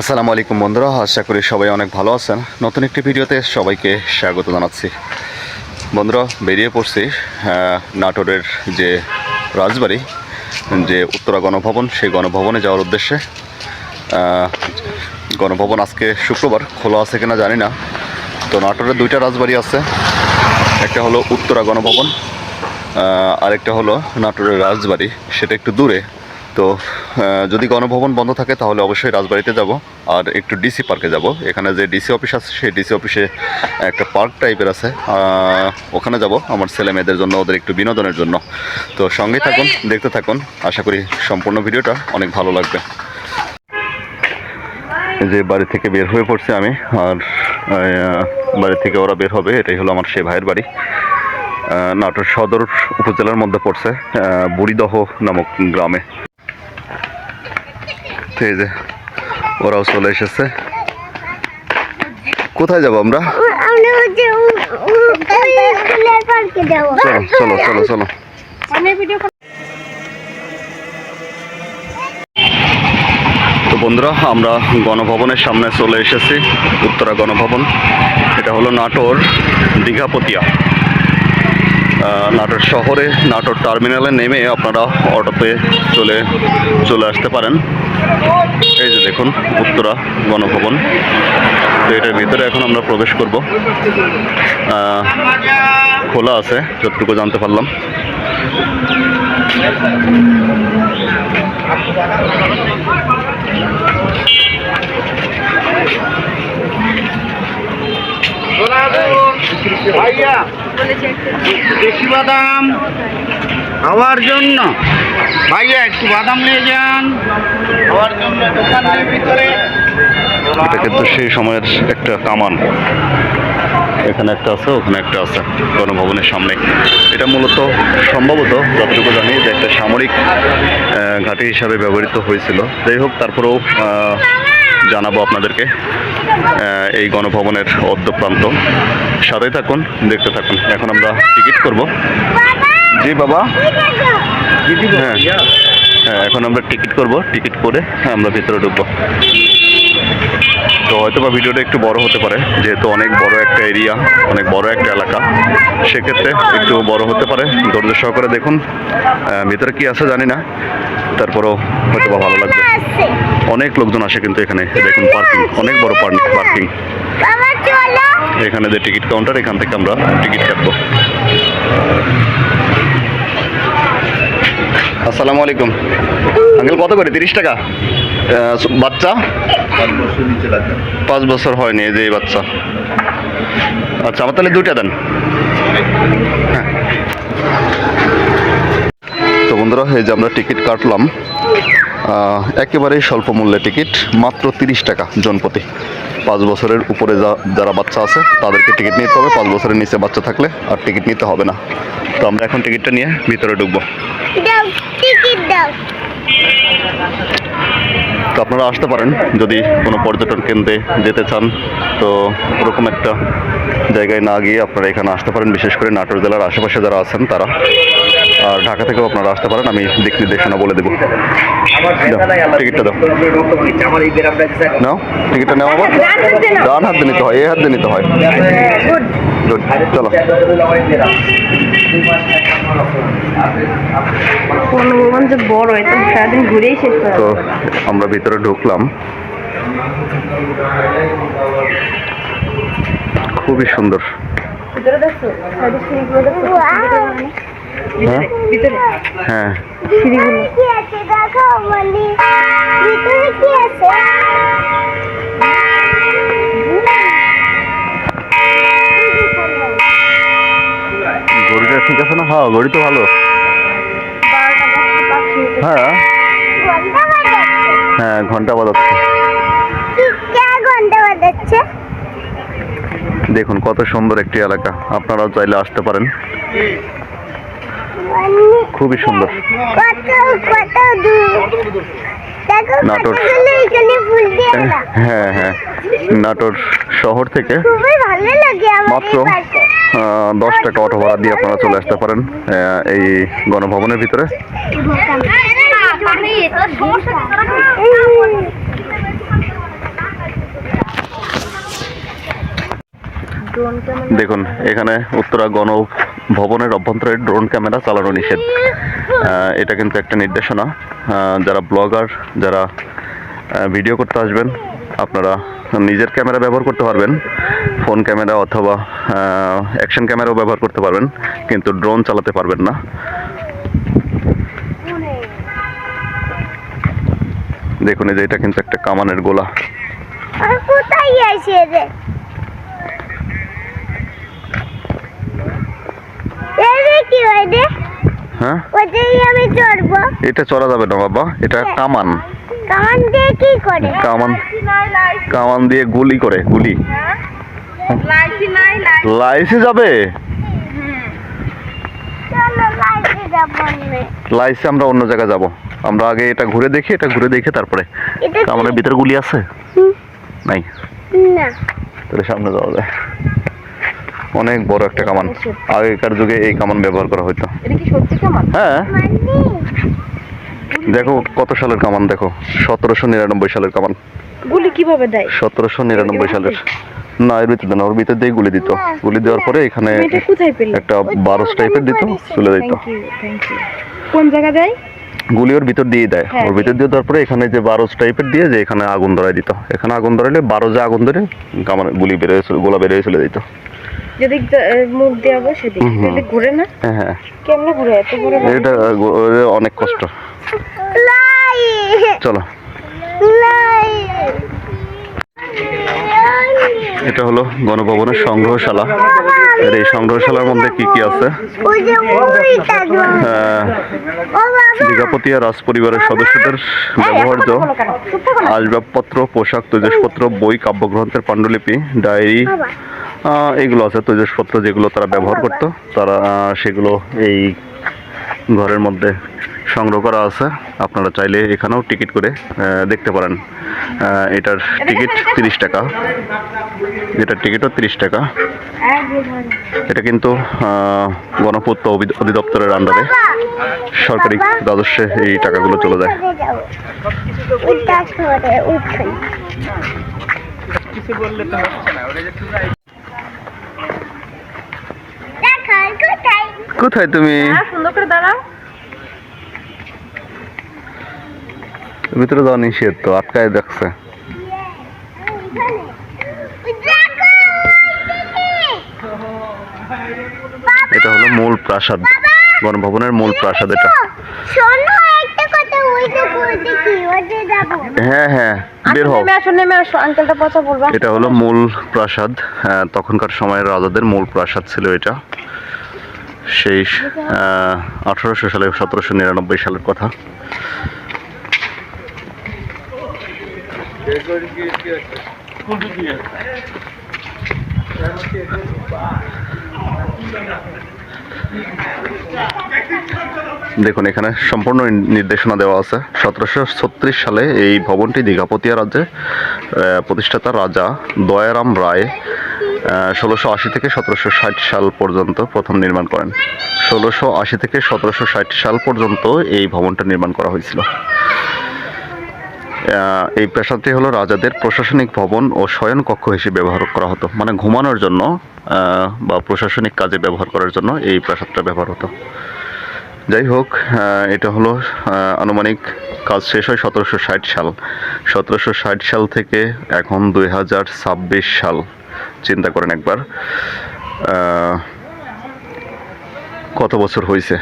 আসসালামু আলাইকুম বন্ধুরা, আশা করি সবাই অনেক ভালো আছেন। নতুন একটি ভিডিওতে সবাইকে স্বাগত জানাচ্ছি। বন্ধুরা, বেরিয়ে পড়ছি নাটোরের যে রাজবাড়ি, যে উত্তরা গণভবন, সেই গণভবনে যাওয়ার উদ্দেশ্যে গণভবন আজকে শুক্রবার, খোলা আছে কিনা জানি না। তো নাটোরের দুইটা রাজবাড়ি আছে, একটা হলো উত্তরা গণভবন আরেকটা হলো নাটোরের রাজবাড়ি, সেটা একটু দূরে। তো যদি গণভবন বন্ধ থাকে তাহলে অবশ্যই রাজবাড়িতে যাব। আর একটু ডিসি পার্কে যাব। এখানে যে ডিসি অফিস আছে সেই ডিসি অফিসে একটা পার্ক টাইপের আছে। ওখানে যাব আমার ছেলে মেয়েদের জন্য ওদের একটু বিনোদনের জন্য। তো সঙ্গেই থাকুন দেখতে থাকুন। আশা করি সম্পূর্ণ ভিডিওটা অনেক ভালো লাগবে। যে বাড়ি থেকে বের হয়ে পড়ছি আমি আর বাড়ি থেকে ওরা বের হবে এটাই হলো আমার সে ভাইয়ের বাড়ি। নাটোর সদর উপজেলার মধ্যে পড়ছে বুড়িদহ নামক গ্রামে। এই যে ওরাও চলে এসেছে। কোথায় যাব আমরা? চলো চলো চলো চলো। তো বন্ধুরা আমরা গণভবনের সামনে চলে এসেছি উত্তরা গণভবন। এটা হলো নাটোর দীঘাপতিয়া। নাটোর শহরে, নাটোর টার্মিনালে নেমে আপনারা অটোতে চলে চলে আসতে পারেন। এই যে দেখুন, উত্তরা গণভবন। তো এটার ভিতরে এখন আমরা প্রবেশ করব। খোলা আছে, যতটুকু জানতে পারলাম। ভাইয়া, দেশি বাদাম খাওয়ার জন্য। ভাইয়া, একটু বাদাম নিয়ে যান। খাওয়ার জন্য দোকানের ভিতরে। এটা কিন্তু সেই সময়ের একটা কামান। এখানে একটা আছে, ওখানে একটা আছে, গণভবনের সামনে। এটা মূলত সম্ভবত, যতটুকু জানি যে একটা সামরিক ঘাঁটি হিসাবে ব্যবহৃত হয়েছিল। যাই হোক, তারপরেও জানাব আপনাদেরকে এই গণভবনের অদ্যপ্রান্ত সাথে থাকুন দেখতে থাকুন। এখন আমরা টিকিট করব। জি বাবা। হ্যাঁ। হ্যাঁ এখন আমরা টিকিট করব। টিকিট করে আমরা ভিতরে ঢুকবো। তো হয়তো বা ভিডিওটা একটু বড় হতে পারে যেহেতু অনেক বড় একটা এরিয়া অনেক বড় একটা এলাকা। সেক্ষেত্রে একটু বড় হতে পারে। ধৈর্য সহকারে দেখুন ভিতরে কি আছে জানি না। তারপরেও হয়তো বা ভালো লাগবে। অনেক লোকজন আসে কিন্তু এখানে। দেখুন পার্কিং অনেক বড় পার্কিং এখানে যে টিকিট কাউন্টার এখান থেকে আমরা টিকিট কাটবো। আসসালামু আলাইকুম। আঙ্কেল, কত করে? তিরিশ টাকা? বাচ্চা? পাঁচ বছর হয়নি, এই যে বাচ্চা। আচ্ছা আমার তাহলে দুইটা দেন। হ্যাঁ। তো বন্ধুরা, এই যে আমরা টিকিট কাটলাম। একেবারেই স্বল্প মূল্যে টিকিট মাত্র তিরিশ টাকা জনপ্রতি। পাঁচ বছরের উপরে যা- যারা বাচ্চা আছে তাদেরকে টিকিট নিতে হবে। পাঁচ বছরের নিচে বাচ্চা থাকলে আর টিকিট নিতে হবে না। তো আমরা এখন টিকিটটা নিয়ে ভিতরে ঢুকবো। তো আপনারা আসতে পারেন যদি কোনো পর্যটন কেন্দ্রে যেতে চান। তো ওরকম একটা জায়গায় না গিয়ে আপনারা এখানে আসতে পারেন। বিশেষ করে নাটোর জেলার আশেপাশে যারা আছেন তারা। আর ঢাকা থেকেও আপনারা আসতে পারেন আমি দিক নির্দেশনা বলে দেবো। টিকিটটা দাও। নাও টিকিটটা নেওয়া আমার ডান হাত দিয়ে নিতে হয় এই হাত দিয়ে নিতে হয়। গুড। চলো। শেষ করা। তো আমরা ভিতরে ঢুকলাম। খুবই সুন্দর। ভিতরে দেখছ? হ্যাঁ? হ্যাঁ। ঘড়িটা ঠিক আছে না? হ্যাঁ ঘড়ি তো ভালো। হ্যাঁ। হ্যাঁ ঘণ্টা বাজাচ্ছে। দেখুন কত সুন্দর একটি এলাকা। আপনারাও চাইলে আসতে পারেন। খুবই সুন্দর। নাটোর। হ্যাঁ, হ্যাঁ হ্যাঁ নাটোর শহর থেকে মাত্র দশ টাকা অটো ভাড়া দিয়ে আপনারা চলে আসতে পারেন এই গণভবনের ভিতরে। দেখুন এখানে উত্তরা গণ ভবনের অভ্যন্তরে ড্রোন ক্যামেরা চালানো নিষেধ। এটা কিন্তু একটা নির্দেশনা। যারা ব্লগার, যারা ভিডিও করতে আসবেন, আপনারা নিজের ক্যামেরা ব্যবহার করতে পারবেন। ফোন ক্যামেরা অথবা অ্যাকশন ক্যামেরাও ব্যবহার করতে পারবেন, কিন্তু ড্রোন চালাতে পারবেন না। দেখুন, এই যে এটা কিন্তু একটা কামানের গোলা। কোথায় আছে রে এরে কি হয় রে হ্যাঁ? আমি চড়বো এটা চলা যাবে না বাবা এটা কামান। কামান দিয়ে কি করে? কামান কামান দিয়ে গুলি করে গুলি। লাইসি নাই লাইসি। লাইসে যাবে? লাইসে আমরা অন্য জায়গায় যাব। আমরা আগে এটা ঘুরে দেখি এটা ঘুরে দেখে তারপরে কামানের ভিতরে গুলি আছে? নাই? না। তাহলে সামনে যাওয়া যায়। অনেক বড় একটা কামান। আগেকার যুগে এই কামান ব্যবহার করা হতো এটা কি সত্যি কেমন? হ্যাঁ। মানে দেখো কত সালের কামান দেখো। সতেরোশো নিরানব্বই সালের কামান। গুলি কীভাবে দেয়? সতেরোশো নিরানব্বই সালের। না এর ভিতরে না ওর ভিতরে দিয়ে গুলি দিত। গুলি দেওয়ার পরে এখানে একটা বারোস টাইপের দিত চলে দিত। কোন জায়গা দেয়? গুলি ওর ভিতর দিয়ে দেয়। হ্যাঁ, ওর ভিতর দিয়ে দেওয়ার পরে এখানে যে বারোস টাইপের দিয়ে যে এখানে আগুন ধরাই দিত। এখানে আগুন ধরাইলে বারো যে আগুন ধরে কামান গুলি বেরোয় গোলা বেরোয় চলে দিত। যেদিক দ- আহ, মুখ সেদিক। হুম। ঘুরে না হ্যাঁ হ্যাঁ। কেমনে ঘুরে? এত বড় বাড়ি? এটা অনেক কষ্ট। চলো। এটা হলো গণভবনের সংগ্রহশালা। এর এই সংগ্রহশালার মধ্যে কি কি আছে? দীঘাপতিয়া রাজ পরিবারের সদস্যদের ব্যবহার্য আসবাবপত্র পোশাক তৈজসপত্র বই কাব্যগ্রন্থের পাণ্ডুলিপি ডায়েরি এগুলো আছে তৈজসপত্র যেগুলো তারা ব্যবহার করত তারা সেগুলো এই ঘরের মধ্যে সংগ্রহ করা আছে। আপনারা চাইলে এখানেও টিকিট করে দেখতে পারেন। এটার টিকিট তিরিশ টাকা। এটার টিকিটও তিরিশ টাকা। এটা কিন্তু গণপূর্ত অধিদপ্তরের আন্ডারে সরকারি রাজস্বে এই টাকাগুলো চলে যায়। উঠে যাও। উঠা সরে উঠুন দেখো কোথায় তুমি? হ্যাঁ সুন্দর করে দাঁড়াও। ভিতরে যাওয়া নিষেধ তো আটকায় দেখছে এটা হলো মূল প্রাসাদ গণভবনের মূল প্রাসাদ এটা। হ্যাঁ হ্যাঁ বের হও। এটা হলো মূল প্রাসাদ তখনকার সময়ের রাজাদের মূল প্রাসাদ ছিল এটা। সেই আঠারোশো সালে, সতেরোশো নিরানব্বই সালের কথা। দেখুন, এখানে সম্পূর্ণ নির্দেশনা দেওয়া আছে। সতেরোশো ছত্রিশ সালে এই ভবনটি দীঘাপতিয়া রাজ্যে প্রতিষ্ঠাতা রাজা দয়ারাম রায় ষোলোশো আশি থেকে সতেরোশো ষাট সাল পর্যন্ত প্রথম নির্মাণ করেন। ষোলোশো আশি থেকে সতেরোশো ষাট সাল পর্যন্ত এই ভবনটা নির্মাণ করা হয়েছিল। এই প্রাসাদটি হলো রাজাদের প্রশাসনিক ভবন ও শয়ন কক্ষ হিসেবে ব্যবহার করা হতো। মানে ঘুমানোর জন্য বা প্রশাসনিক কাজে ব্যবহার করার জন্য এই প্রাসাদটা ব্যবহার হতো। যাই হোক এটা হলো আনুমানিক কাজ শেষ হয় সতেরোশো ষাট সাল। সতেরোশো ষাট সাল থেকে এখন দুই হাজার ছাব্বিশ সাল। চিন্তা করেন একবার। কত বছর হয়েছে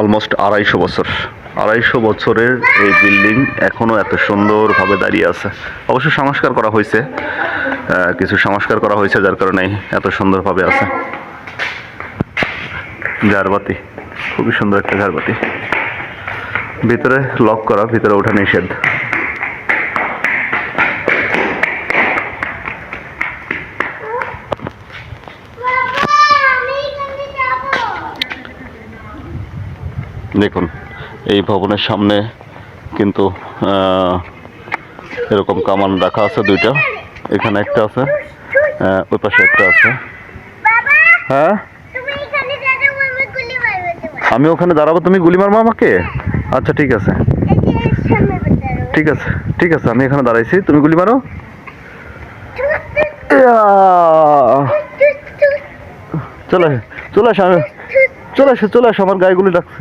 অলমোস্ট আড়াইশো বছর। আড়াইশো বছরের এই বিল্ডিং এখনও এত সুন্দরভাবে দাঁড়িয়ে আছে। অবশ্য সংস্কার করা হয়েছে কিছু সংস্কার করা হয়েছে যার কারণে এত সুন্দরভাবে আছে। ঝাড়বাতি খুবই সুন্দর একটা ঝাড়বাতি ভিতরে লক করা ভিতরে ওঠা নিষেধ। আমি এখানে যাব দেখুন এই ভবনের সামনে কিন্তু আহ, এরকম কামান রাখা আছে দুইটা। এখানে একটা আছে আহ, ওই পাশে একটা আছে। হ্যাঁ? তুমি এখানে দাঁড়াও আমি গুলি মারবো তোমার আমি ওখানে দাঁড়াবো তুমি গুলি মারবো আমাকে? আচ্ছা ঠিক আছে। ঠিক আছে ঠিক আছে আমি এখানে দাঁড়াইছি। তুমি গুলি মারো। চলে আসো, চলে আসো আমি- চলে আসো চলে আসো আমার গায়েগুলি ডাকছে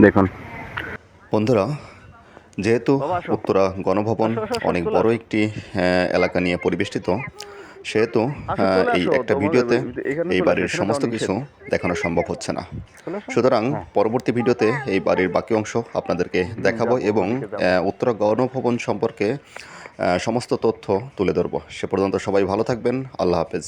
দেখুন। বন্ধুরা যেহেতু উত্তরা গণভবন অনেক বড় একটি এলাকা নিয়ে পরিবেষ্টিত সেহেতু আহ, এই একটা ভিডিওতে এই বাড়ির সমস্ত কিছু দেখানো সম্ভব হচ্ছে না। সুতরাং পরবর্তী ভিডিওতে এই বাড়ির বাকি অংশ আপনাদেরকে দেখাবো এবং উত্তরা গণভবন সম্পর্কে সমস্ত তথ্য তুলে ধরবো। সে পর্যন্ত সবাই ভালো থাকবেন। আল্লাহ হাফেজ।